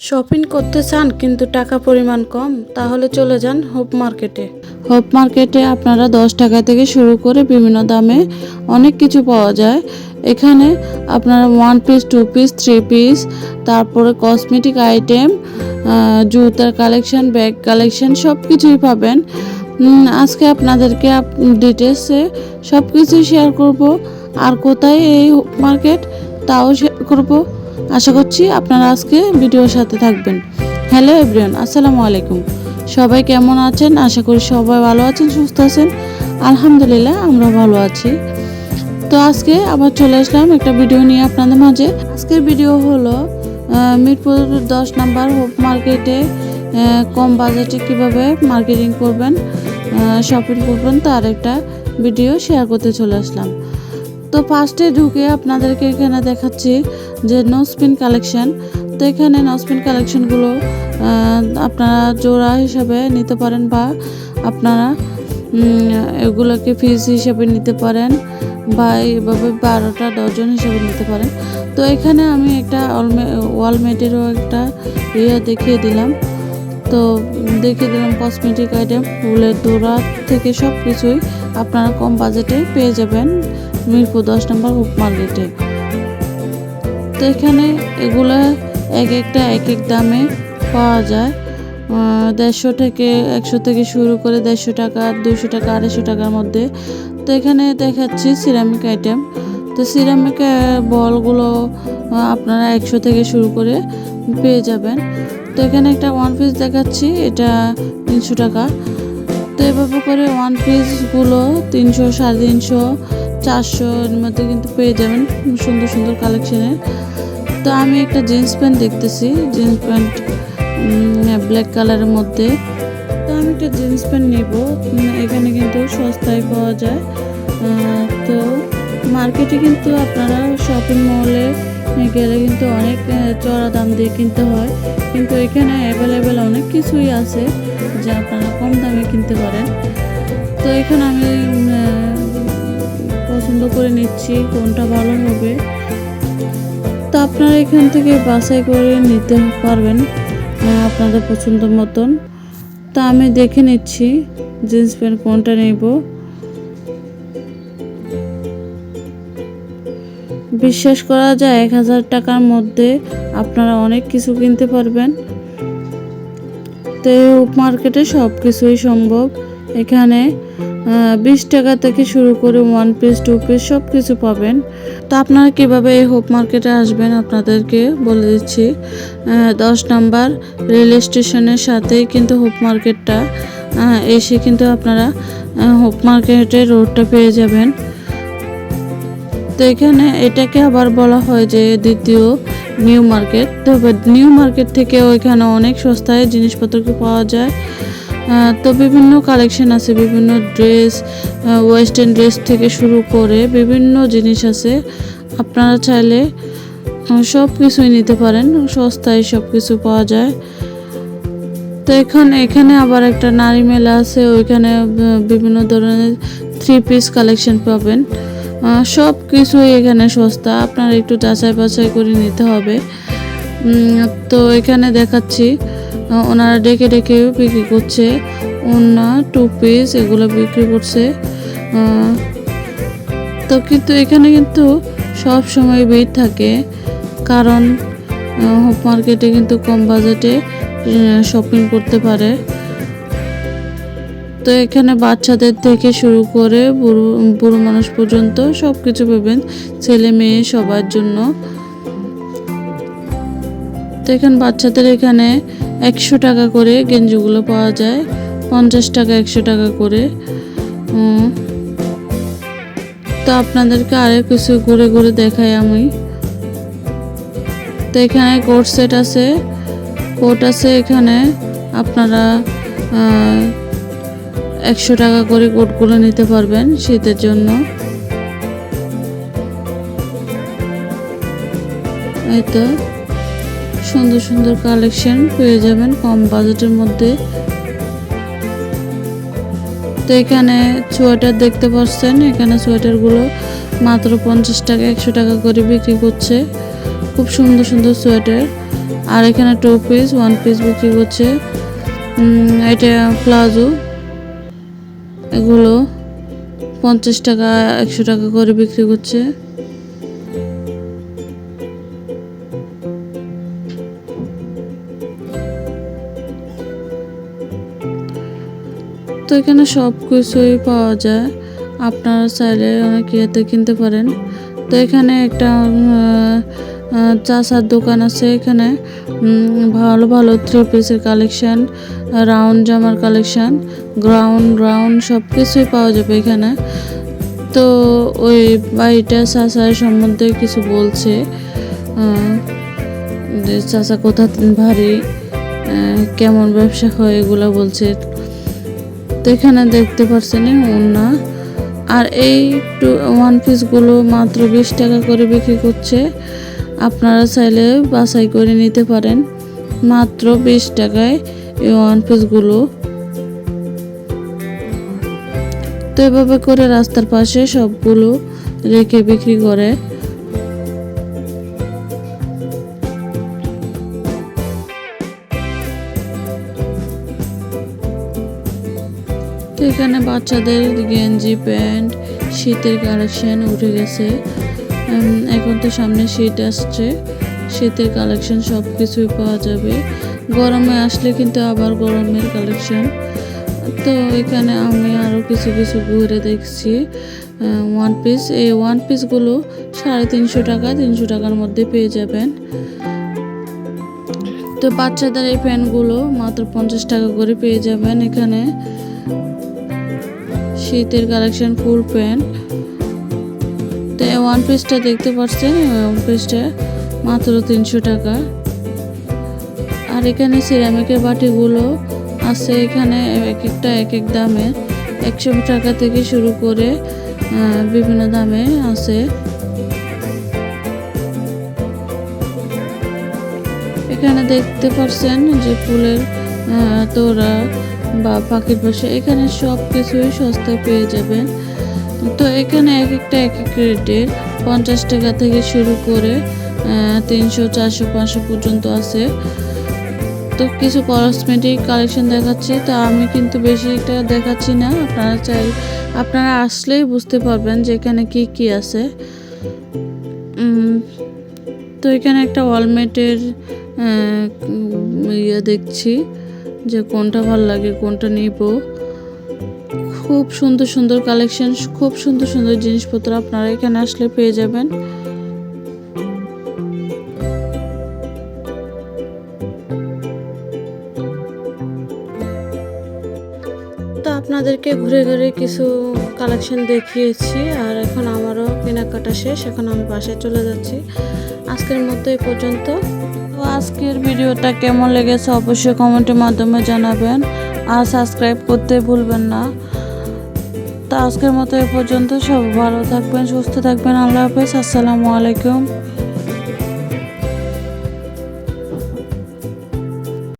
Shopping করতে চান কিন্তু টাকা পরিমাণ কম, তাহলে চলে যান হোপ মার্কেটে। হোপ মার্কেটে আপনারা দশ টাকা থেকে শুরু করে বিভিন্ন দামে অনেক কিছু পাওয়া যায়। এখানে আপনারা one piece two piece three piece তারপরে কসমেটিক আইটেম জুতার কালেকশন ব্যাগ কালেকশন সব কিছুই পাবেন আজকে আপনাদেরকে ডিটেলসে সব কিছুই শেয়ার করব। আর কোথায় এই মার্কেট, তাও শেয়ার করব। আশা করছি আপনারা আজকে ভিডিওর সাথে থাকবেন। হ্যালো এভরিওয়ান আসসালামু আলাইকুম। সবাই কেমন আছেন? আশা করি সবাই ভালো আছেন, সুস্থ আছেন। আলহামদুলিল্লাহ আমরা ভালো আছি। তো আজকে আবার চলে আসলাম একটা ভিডিও নিয়ে আপনাদের মাঝে। আজকের ভিডিও হলো মিরপুর দশ নাম্বার হোপ মার্কেটে কম বাজেটে কীভাবে মার্কেটিং করবেন শপিং করবেন, তার একটা ভিডিও শেয়ার করতে চলে আসলাম। তো ফার্স্টে ঢুকে আপনাদেরকে এখানে দেখাচ্ছি যে নোসপিন কালেকশন তো এখানে নোসপিন কালেকশনগুলো আপনারা জোড়া হিসাবে নিতে পারেন বা আপনারা এগুলোকে পিস হিসেবে নিতে পারেন বা এইভাবে বারোটা ডজন হিসাবে নিতে পারেন। তো এখানে আমি একটা ওয়ালমেটেরও একটা ইয়ে দেখিয়ে দিলাম। তো দেখিয়ে দিলাম কসমেটিক আইটেম ফুলের দোড়া থেকে সব কিছুই আপনারা কম বাজেটে পেয়ে যাবেন। মিরপুর দশ নম্বর হুপ মার্কেটে তো এখানে এগুলো এক একটা এক এক দামে পাওয়া যায়। দেড়শো থেকে একশো থেকে শুরু করে দেড়শো টাকা দুশো টাকা, আড়াইশো টাকার মধ্যে। তো এখানে দেখাচ্ছি সিরামিক আইটেম তো সিরামিক বলগুলো আপনারা একশো থেকে শুরু করে পেয়ে যাবেন। তো এখানে একটা ওয়ান পিস দেখাচ্ছি, এটা তিনশো টাকা। তো এভাবে করে ওয়ান পিসগুলো তিনশো, সাড়ে তিনশো চারশোর মধ্যে কিন্তু পেয়ে যাবেন সুন্দর সুন্দর কালেকশনের তো আমি একটা জিন্স প্যান্ট দেখতেছি জিন্স প্যান্ট ব্ল্যাক কালারের মধ্যে। তো আমি একটা জিন্স প্যান্ট নেব এখানে কিন্তু সস্তায় পাওয়া যায়। তো মার্কেটে কিন্তু আপনারা শপিং মলে গেলে কিন্তু অনেক চড়া দাম দিয়ে কিনতে হয়। কিন্তু এখানে অ্যাভেলেবেল অনেক কিছুই আছে যা আপনারা কম দামে কিনতে পারেন। তো এখানে আমি পছন্দ করে নিচ্ছি, কোনটা ভালো হবে? তো আপনারা এখান থেকে বাছাই করে নিতে পারবেন আপনাদের পছন্দ মতন। তা আমি দেখে নিচ্ছি জিন্স প্যান্ট কোনটা নেব। বিশ্বাস করা যায় এক হাজার টাকার মধ্যে আপনারা অনেক কিছু কিনতে পারবেন। তো মার্কেটে সব কিছুই সম্ভব। এখানে বিশ টাকা থেকে শুরু করে ওয়ান পিস টু পিস সব কিছু পাবেন। তো আপনারা কীভাবে এই হোপ মার্কেটে আসবেন আপনাদেরকে বলে দিচ্ছি। দশ নাম্বার রেল স্টেশনের সাথেই কিন্তু হোপ মার্কেটটা এসে কিন্তু আপনারা হোপ মার্কেটের রোডটা পেয়ে যাবেন। তো এখানে এটাকে আবার বলা হয় যে দ্বিতীয় নিউ মার্কেট তবে নিউ মার্কেট থেকে ওইখানে অনেক সস্তায় জিনিসপত্র পাওয়া যায়। তো বিভিন্ন কালেকশন আছে, বিভিন্ন ড্রেস ওয়েস্টার্ন ড্রেস থেকে শুরু করে বিভিন্ন জিনিস আছে। আপনারা চাইলে সব কিছুই নিতে পারেন, সস্তায় সব কিছু পাওয়া যায়। তো এখানে এখানে আবার একটা নারী মেলা আছে, ওইখানে বিভিন্ন ধরনের থ্রি পিস কালেকশন পাবেন। সব কিছুই এখানে সস্তা, আপনারা একটু যাচাই বাছাই করে নিতে হবে। তো এখানে দেখাচ্ছি। ওনারা ডেকে ডেকে বিক্রি করছে, ওনা টু পিস এগুলো বিক্রি করছে। তো কিন্তু এখানে কিন্তু সব সময় ভিড় থাকে, কারণ হোপ মার্কেটে কিন্তু কম বাজেটে শপিং করতে পারে। তো এখানে বাচ্চাদের থেকে শুরু করে বুড়ো বুড়ো মানুষ পর্যন্ত সব কিছু পাবেন, ছেলে মেয়ে সবার জন্য। তো এখানে বাচ্চাদের এখানে একশো টাকা করে গেঞ্জিগুলো পাওয়া যায়, পঞ্চাশ টাকা, একশো টাকা করে। তো আপনাদেরকে আরও কিছু ঘুরে ঘুরে দেখাই আমি। তো এখানে কোট সেট আছে। কোট আছে এখানে। আপনারা একশো টাকা করে কোটগুলো নিতে পারবেন শীতের জন্য। এই তো। সুন্দর সুন্দর কালেকশন পেয়ে যাবেন কম বাজেটের মধ্যে। তো এখানে সোয়েটার দেখতে পাচ্ছেন, এখানে সোয়েটারগুলো মাত্র পঞ্চাশ টাকা, একশো টাকা করে বিক্রি করছে। খুব সুন্দর সুন্দর সোয়েটার আর এখানে টু পিস ওয়ান পিস বিক্রি করছে। এটা প্লাজো। এগুলো পঞ্চাশ টাকা, একশো টাকা করে বিক্রি করছে। তো এখানে সব কিছুই পাওয়া যায়। আপনারা চাইলে অনেক ইয়েতে কিনতে পারেন। তো এখানে একটা চাষার দোকান আছে এখানে। ভালো ভালো থ্রি পিসের কালেকশন রাউন্ড জামার কালেকশন গ্রাউন্ড রাউন্ড সব কিছুই পাওয়া যাবে এখানে। তো ওই বাড়িটা চাষার সম্বন্ধে কিছু বলছে। চাষা কোথা ভারী কেমন ব্যবসা হয় এগুলো বলছে। তো এখানে দেখতে পাচ্ছেন ওনা আর এই টু ওয়ান পিসগুলো মাত্র বিশ টাকা করে বিক্রি করছে। আপনারা চাইলে বাছাই করে নিতে পারেন। মাত্র বিশ টাকায় এই ওয়ান পিসগুলো তো এভাবে করে রাস্তার পাশে সবগুলো রেখে বিক্রি করে। এখানে বাচ্চাদের গেঞ্জি প্যান্ট, শীতের কালেকশন উঠে গেছে। এখন তো সামনে শীত আসছে, শীতের কালেকশন সব কিছুই পাওয়া যাবে। গরমে আসলে কিন্তু আবার গরমের কালেকশন। তো এখানে আমি আরও কিছু কিছু ঘুরে দেখছি। ওয়ান পিস এই ওয়ান পিসগুলো সাড়ে তিনশো টাকা, তিনশো টাকার মধ্যে পেয়ে যাবেন। তো বাচ্চাদের এই প্যান্টগুলো মাত্র পঞ্চাশ টাকা করে পেয়ে যাবেন এখানে। শীতের কালেকশন ফুল প্যান্ট তো ওয়ান পিসটা দেখতে পাচ্ছেন ওয়ান পিসটা মাত্র তিনশো টাকা। আর এখানে সিরামিকের বাটিগুলো আছে। এখানে এক একটা, এক এক দামে। একশো টাকা থেকে শুরু করে বিভিন্ন দামে আছে। এখানে দেখতে পাচ্ছেন যে ফুলের তোড়া বা পাখির পাশে, এখানে সব কিছুই সস্তায় পেয়ে যাবেন। তো এখানে এক একটা এক এক রেটের পঞ্চাশ টাকা থেকে শুরু করে তিনশো, চারশো, পাঁচশো পর্যন্ত আছে। তো কিছু কসমেটিক কালেকশন দেখাচ্ছি, তো আমি কিন্তু বেশি এটা দেখাচ্ছি না। আপনারা চাই, আপনারা আসলেই বুঝতে পারবেন যে এখানে কি কি আছে। তো এখানে একটা ওয়ালমেটের ইয়ে দেখছি। যে কোনটা ভালো লাগে, কোনটা নিব। খুব সুন্দর সুন্দর কালেকশন খুব সুন্দর সুন্দর জিনিসপত্র আপনারা এখানে আসলে পেয়ে যাবেন। তো আপনাদেরকে ঘুরে ঘুরে কিছু কালেকশন দেখিয়েছি, আর এখন আমারও কেনাকাটা শেষ, এখন আমি বাসায় চলে যাচ্ছি। আজকের মতো এই পর্যন্ত। আজকের ভিডিওটা কেমন লেগেছে অবশ্যই কমেন্টের মাধ্যমে জানাবেন আর সাবস্ক্রাইব করতে ভুলবেন না। তো আজকের মতো এ পর্যন্ত সব ভালো থাকবেন, সুস্থ থাকবেন। আল্লাহ হাফেজ, আসসালামু আলাইকুম।